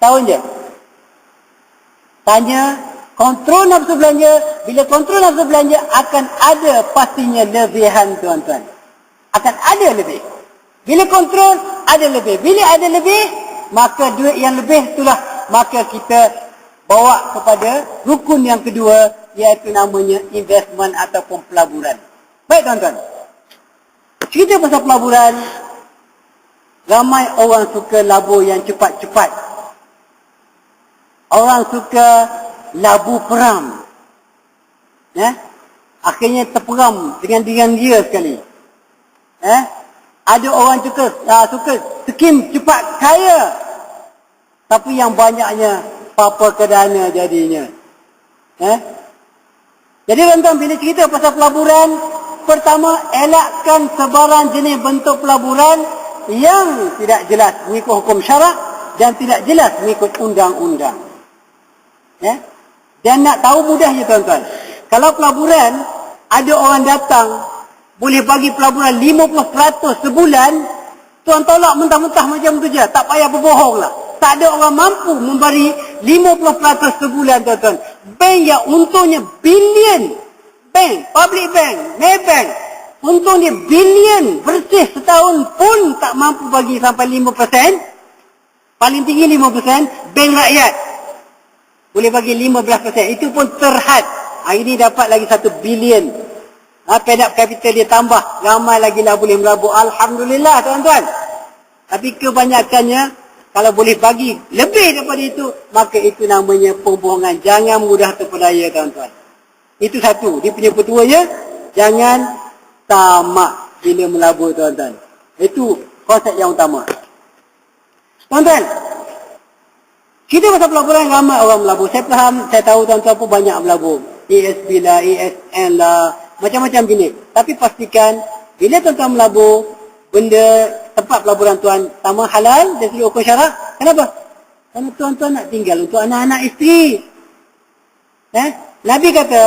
Tahun je. Tanya, kontrol nafsu belanja. Bila kontrol nafsu belanja, akan ada pastinya lebihan tuan-tuan. Akan ada lebih. Bila kontrol, ada lebih. Bila ada lebih, maka duit yang lebih itulah. Maka kita bawa kepada rukun yang kedua, iaitu namanya investment ataupun pelaburan. Baik tuan-tuan. Cerita pasal pelaburan, ramai orang suka labur yang cepat-cepat. Orang suka labu peram. Eh? Akhirnya terperam dengan dengan dia sekali. Eh? Ada orang suka uh, suka skim cepat kaya. Tapi yang banyaknya apa kedana jadinya. Eh? Jadi tuan bila cerita pasal pelaburan, pertama elakkan sebarang jenis bentuk pelaburan yang tidak jelas mengikut hukum syarak dan tidak jelas mengikut undang-undang. Ya? Dan nak tahu mudahnya tuan-tuan. Kalau pelaburan, ada orang datang, boleh bagi pelaburan 50% sebulan, tuan tolak mentah-mentah macam tu je. Tak payah berbohong lah. Tak ada orang mampu memberi 50% sebulan tuan-tuan. Bank yang untungnya bilion. Bank, public bank, Maybank. Untungnya bilion bersih setahun pun tak mampu bagi sampai 5%. Paling tinggi 5%. Bank rakyat boleh bagi 15%. Itu pun terhad. Hari ini dapat lagi 1 bilion. Ha, paid up capital dia tambah. Ramai lagi lah boleh melabur. Alhamdulillah tuan-tuan. Tapi kebanyakannya, kalau boleh bagi lebih daripada itu, maka itu namanya pembohongan. Jangan mudah terpedaya tuan-tuan. Itu satu. Dia punya petuanya, jangan tamak bila melabur tuan-tuan. Itu konsep yang utama. Tuan-tuan, kita pasal pelaburan ramai orang melabur. Saya faham, saya tahu tuan-tuan pun banyak melabur. ESB lah, ESN lah, macam-macam jenis. Tapi pastikan, bila tuan-tuan melabur, benda tempat pelaburan tuan sama halal dan segi hukum syarak. Kenapa? Kerana tuan-tuan nak tinggal untuk anak-anak isteri. Eh? Nabi kata,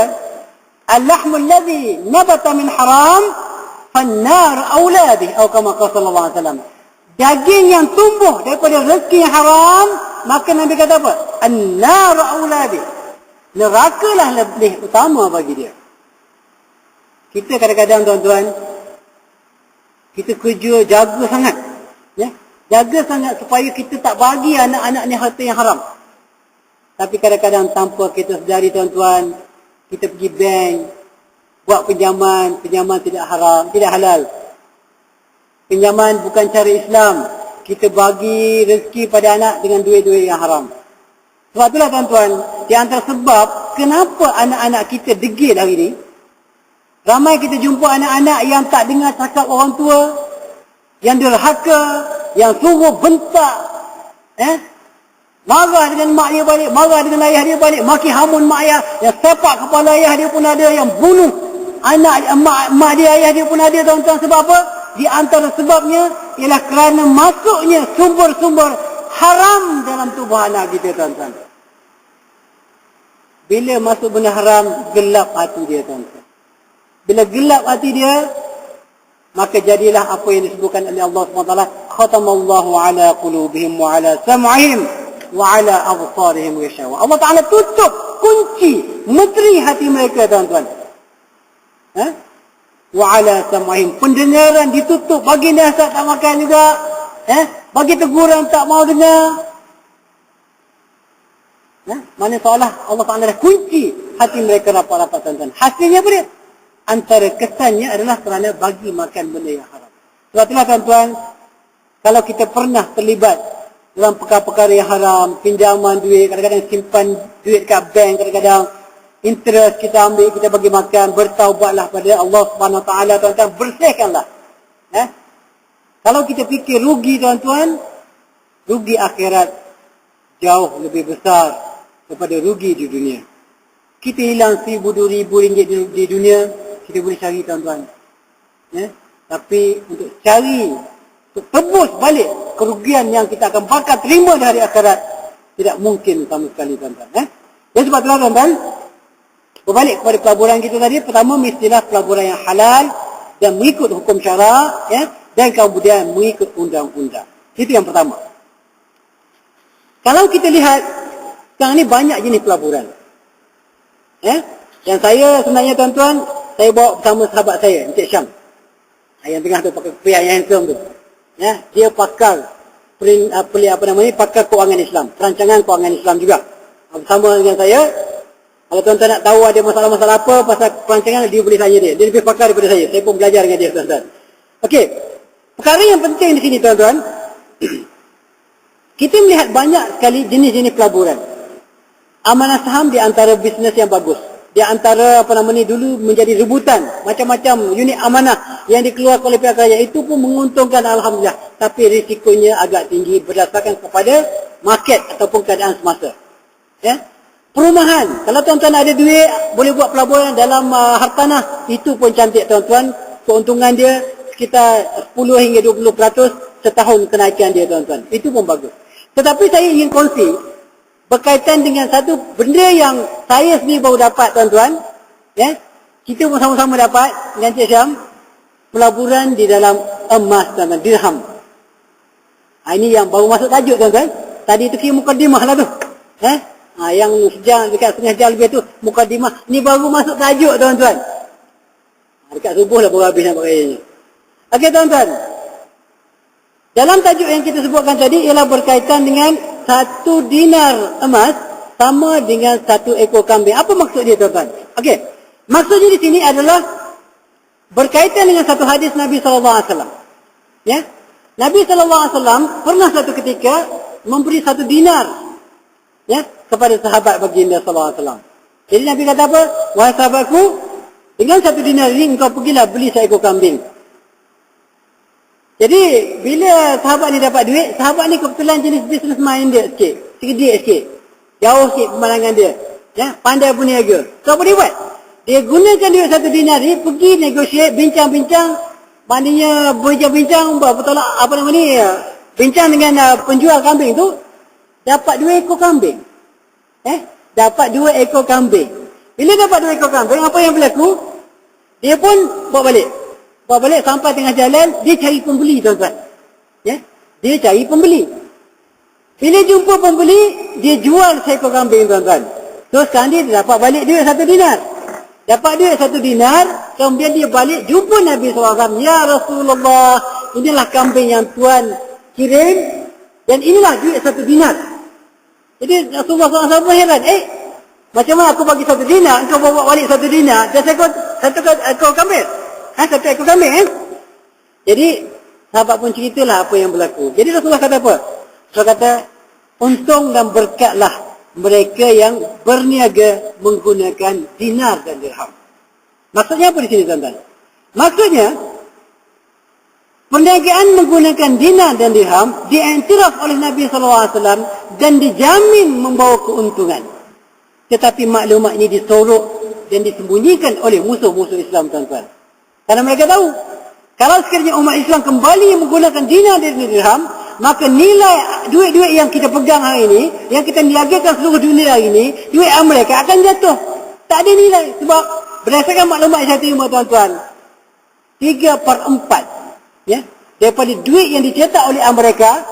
Al-lahmul ladhi nabata min haram, fannar awladih. Atau kama sallallahu alaihi wasallam. Daging yang tumbuh daripada rezeki yang haram, maka Nabi kata apa? An-nar auladi. Neraka lah lebih utama bagi dia. Kita kadang-kadang tuan-tuan, kita kerja jaga sangat. Ya? Jaga sangat supaya kita tak bagi anak-anak ni harta yang haram. Tapi kadang-kadang tanpa kita sedari tuan-tuan, kita pergi bank, buat pinjaman, pinjaman tidak haram, tidak halal. Pinjaman bukan cara Islam kita bagi rezeki pada anak dengan duit-duit yang haram. Sebab itulah tuan-tuan, di antara sebab kenapa anak-anak kita degil hari ini, ramai kita jumpa anak-anak yang tak dengar cakap orang tua, yang derhaka, yang suruh bentak, eh? marah dengan mak dia balik, marah dengan ayah dia balik, maki hamun mak ayah, yang sepak kepala ayah dia pun ada, yang bunuh anak mak, mak dia, ayah dia pun ada tuan-tuan sebab apa? Di antara sebabnya ialah kerana masuknya sumber-sumber haram dalam tubuh anak kita tuan-tuan. Bila masuk benda haram, gelap hati dia tuan-tuan. Bila gelap hati dia, maka jadilah apa yang disebutkan oleh Allah SWT. Khatamallahu ala qulubihim wa ala sam'ihim wa ala absarihim wa. Allah Ta'ala tutup kunci menteri hati mereka tuan-tuan. Ha? Wa ala sam'ihim. Pendengaran ditutup. Bagi nasihat tak makan juga. Eh? Bagi teguran tak mau dengar. Eh? Mana seolah Allah Taala dah kunci hati mereka rapat-rapat tuan-tuan. Hasilnya apa dia? Antara kesannya adalah kerana bagi makan benda yang haram. Sebab itulah tuan-tuan kalau kita pernah terlibat dalam perkara-perkara yang haram pinjaman duit kadang-kadang simpan duit kat bank kadang-kadang interest kita ambil, kita bagi makan, bertaubatlah pada Allah Subhanahu Wa Taala tuan-tuan, bersihkanlah. Eh? Kalau kita fikir rugi tuan-tuan, rugi akhirat jauh lebih besar daripada rugi di dunia. Kita hilang seribu, dua ribu ringgit di, dunia, kita boleh cari tuan-tuan. Eh? Tapi untuk cari, untuk tebus balik kerugian yang kita akan bakal terima dari akhirat, tidak mungkin sama sekali tuan-tuan. Eh? Jadi sebab tuan-tuan, Berbalik kepada pelaburan kita tadi, pertama mestilah pelaburan yang halal dan mengikut hukum syara, ya, dan kemudian mengikut undang-undang. Itu yang pertama. Kalau kita lihat, sekarang ni banyak jenis pelaburan. Eh? Yang saya sebenarnya tuan-tuan, saya bawa bersama sahabat saya, Encik Syam. Ah, yang tengah tu pakai pria yang handsome tu. Ya, dia pakar uh, pelin, apa namanya pakar keuangan Islam, perancangan keuangan Islam juga. Ah, bersama dengan saya. Kalau tuan-tuan nak tahu ada masalah-masalah apa pasal perancangan dia boleh tanya dia. Dia lebih pakar daripada saya. Saya pun belajar dengan dia tuan-tuan. Okey. Perkara yang penting di sini tuan-tuan, kita melihat banyak sekali jenis-jenis pelaburan. Amanah saham di antara bisnes yang bagus di antara apa nama ni dulu menjadi rebutan macam-macam unit amanah yang dikeluarkan oleh pihak kerajaan itu pun menguntungkan alhamdulillah tapi risikonya agak tinggi berdasarkan kepada market ataupun keadaan semasa ya perumahan. Kalau tuan-tuan ada duit boleh buat pelaburan dalam uh, hartanah. Itu pun cantik tuan-tuan. Keuntungan dia sekitar 10 hingga 20% setahun kenaikan dia tuan-tuan. Itu pun bagus. Tetapi saya ingin kongsi berkaitan dengan satu benda yang saya sendiri baru dapat tuan-tuan. Ya kita pun sama-sama dapat dengan Cik Syam pelaburan di dalam emas tuan-tuan dirham. Ha, ini yang baru masuk tajuk tuan-tuan. Tadi tu kira mukadimah lah tu. Eh ha, yang sejam dekat setengah jam lebih tu mukadimah ni baru masuk tajuk tuan-tuan ha, dekat subuh lah baru habis nak pakai Okey tuan-tuan dalam tajuk yang kita sebutkan tadi ialah berkaitan dengan satu dinar emas sama dengan satu ekor kambing. Apa maksud dia tuan-tuan? Okey. Maksudnya di sini adalah berkaitan dengan satu hadis Nabi SAW. Ya? Nabi SAW pernah satu ketika memberi satu dinar ya, kepada sahabat baginda SAW. Jadi Nabi kata apa? Wahai sahabatku, dengan satu dinar ini engkau pergilah beli seekor kambing. Jadi bila sahabat ni dapat duit, sahabat ni kebetulan jenis business minded sikit. Sikit sikit. Jauh sikit pemandangan dia. Ya, pandai berniaga. So apa dia buat? Dia gunakan duit satu dinar ni pergi negotiate, bincang-bincang, maknanya berbincang-bincang betul apa nama ni? Bincang dengan uh, penjual kambing tu dapat dua ekor kambing. Eh, dapat dua ekor kambing. Bila dapat dua ekor kambing, apa yang berlaku? Dia pun bawa balik. Bawa balik sampai tengah jalan, dia cari pembeli tuan-tuan. Ya? Dia cari pembeli. Bila jumpa pembeli, dia jual seekor kambing tuan-tuan. Terus sekarang dia dapat balik duit satu dinar. Dapat duit satu dinar, kemudian dia balik jumpa Nabi SAW. Ya Rasulullah, inilah kambing yang tuan kirim. Dan inilah duit satu dinar. Jadi Rasulullah SAW heran. Eh, macam mana aku bagi satu dinar, engkau bawa balik satu dinar, dan satu, satu ekor kambing. Ha, satu ekor kambing eh? Jadi sahabat pun ceritalah apa yang berlaku. Jadi Rasulullah kata apa? Rasulullah kata untung dan berkatlah mereka yang berniaga menggunakan dinar dan dirham. Maksudnya apa di sini tuan-tuan? Maksudnya perniagaan menggunakan dinar dan dirham diiktiraf oleh Nabi SAW dan dijamin membawa keuntungan. Tetapi maklumat ini disorok dan disembunyikan oleh musuh-musuh Islam tuan-tuan. Karena mereka tahu. Kalau sekiranya umat Islam kembali menggunakan dinar dan dirham, maka nilai duit-duit yang kita pegang hari ini, yang kita niagakan seluruh dunia hari ini, duit Amerika akan jatuh. Tak ada nilai. Sebab berdasarkan maklumat yang saya terima tuan-tuan, 3 per 4 ya, daripada duit yang dicetak oleh Amerika,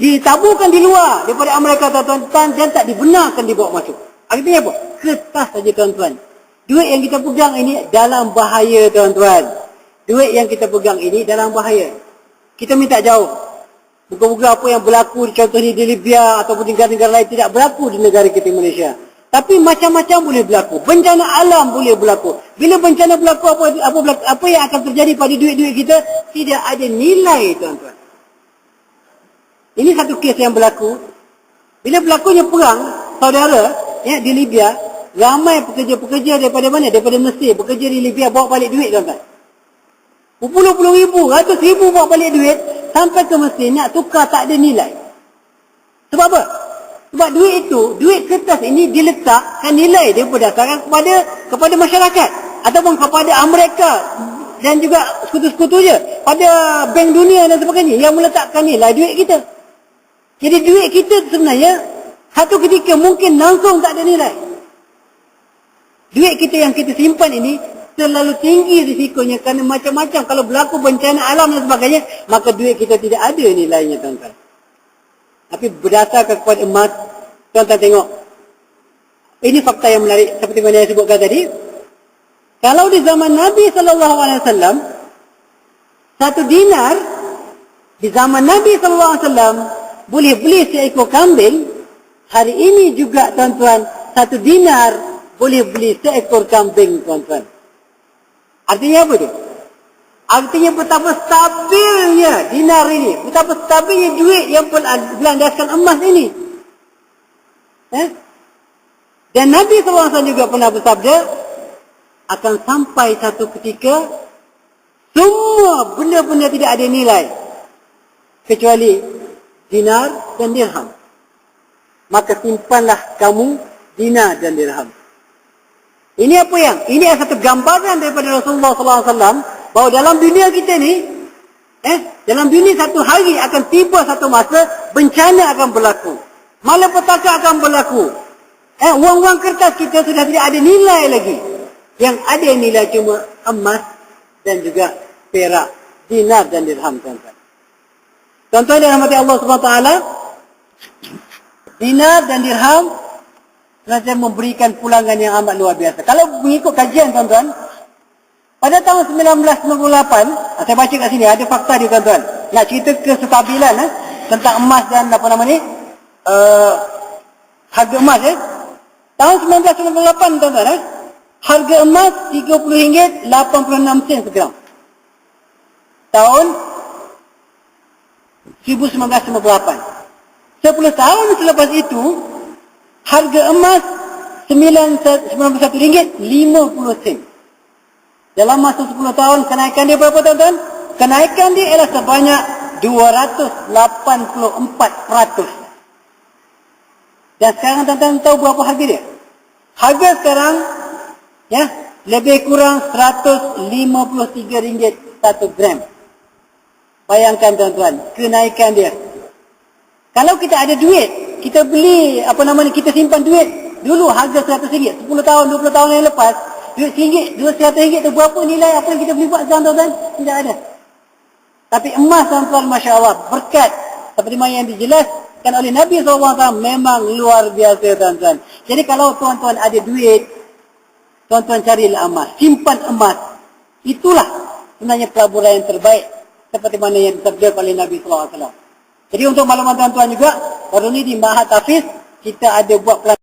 ditaburkan di luar daripada Amerika tuan-tuan dan tak dibenarkan dibawa masuk. Artinya apa? Kertas saja tuan-tuan. Duit yang kita pegang ini dalam bahaya tuan-tuan. Duit yang kita pegang ini dalam bahaya. Kita minta jauh. Bukan-bukan apa yang berlaku contohnya di Libya ataupun negara-negara lain tidak berlaku di negara kita Malaysia. Tapi macam-macam boleh berlaku. Bencana alam boleh berlaku. Bila bencana berlaku apa apa berlaku, apa yang akan terjadi pada duit-duit kita tidak ada nilai tuan-tuan. Ini satu kes yang berlaku. Bila berlakunya perang saudara ya di Libya ramai pekerja-pekerja daripada mana? Daripada Mesir. Pekerja di Libya bawa balik duit tuan-tuan. Berpuluh-puluh ribu, ratus ribu bawa balik duit. Sampai ke Mesir nak tukar tak ada nilai. Sebab apa? Sebab duit itu, duit kertas ini diletakkan nilai dia berdasarkan kepada kepada masyarakat. Ataupun kepada Amerika dan juga sekutu-sekutu je. Pada bank dunia dan sebagainya yang meletakkan nilai duit kita. Jadi duit kita sebenarnya satu ketika mungkin langsung tak ada nilai. Duit kita yang kita simpan ini terlalu tinggi risikonya kerana macam-macam kalau berlaku bencana alam dan sebagainya maka duit kita tidak ada nilainya tuan-tuan. Tapi berdasarkan kepada emas, tuan-tuan tengok. Ini fakta yang menarik seperti mana saya sebutkan tadi. Kalau di zaman Nabi wasallam satu dinar di zaman Nabi wasallam boleh beli seekor kambing, hari ini juga tuan-tuan satu dinar boleh beli seekor kambing tuan-tuan. Artinya apa tu? Artinya betapa stabilnya dinar ini. Betapa stabilnya duit yang berlandaskan emas ini. Eh? Dan Nabi SAW juga pernah bersabda, akan sampai satu ketika, semua benda-benda tidak ada nilai. Kecuali dinar dan dirham. Maka simpanlah kamu dinar dan dirham. Ini apa yang? Ini adalah satu gambaran daripada Rasulullah SAW bahawa dalam dunia kita ni eh dalam dunia satu hari akan tiba satu masa bencana akan berlaku. Malapetaka akan berlaku. Eh wang-wang kertas kita sudah tidak ada nilai lagi. Yang ada nilai cuma emas dan juga perak dinar dan dirham tuan-tuan. Tuan-tuan hati Allah SWT dinar dan dirham Raja memberikan pulangan yang amat luar biasa. Kalau mengikut kajian tuan-tuan, pada tahun 1998, ah, saya baca kat sini, ada fakta dia tuan-tuan. Nak cerita kestabilan eh, tentang emas dan apa nama ni, uh, harga emas eh. Tahun 1998 tuan-tuan eh, harga emas RM30.86 sen segram. Tahun 1998. 10 tahun selepas itu, harga emas RM91.50 sen. Dalam masa 10 tahun kenaikan dia berapa tuan-tuan? Kenaikan dia ialah sebanyak 284%. Dan sekarang tuan-tuan tahu berapa harga dia? Harga sekarang ya lebih kurang RM153 satu gram. Bayangkan tuan-tuan, kenaikan dia. Kalau kita ada duit, kita beli apa nama ni, kita simpan duit. Dulu harga RM100, 10 tahun, 20 tahun yang lepas, Duit singgit, dua seratus ringgit tu berapa nilai apa yang kita boleh buat tuan-tuan? Tidak ada. Tapi emas tuan-tuan Masya Allah berkat seperti mana yang dijelaskan oleh Nabi SAW memang luar biasa tuan-tuan. Jadi kalau tuan-tuan ada duit, tuan-tuan carilah emas. Simpan emas. Itulah sebenarnya pelaburan yang terbaik seperti mana yang disabdakan oleh Nabi SAW. Jadi untuk maklumat tuan-tuan juga, baru ni di Mahat Hafiz, kita ada buat pelaburan.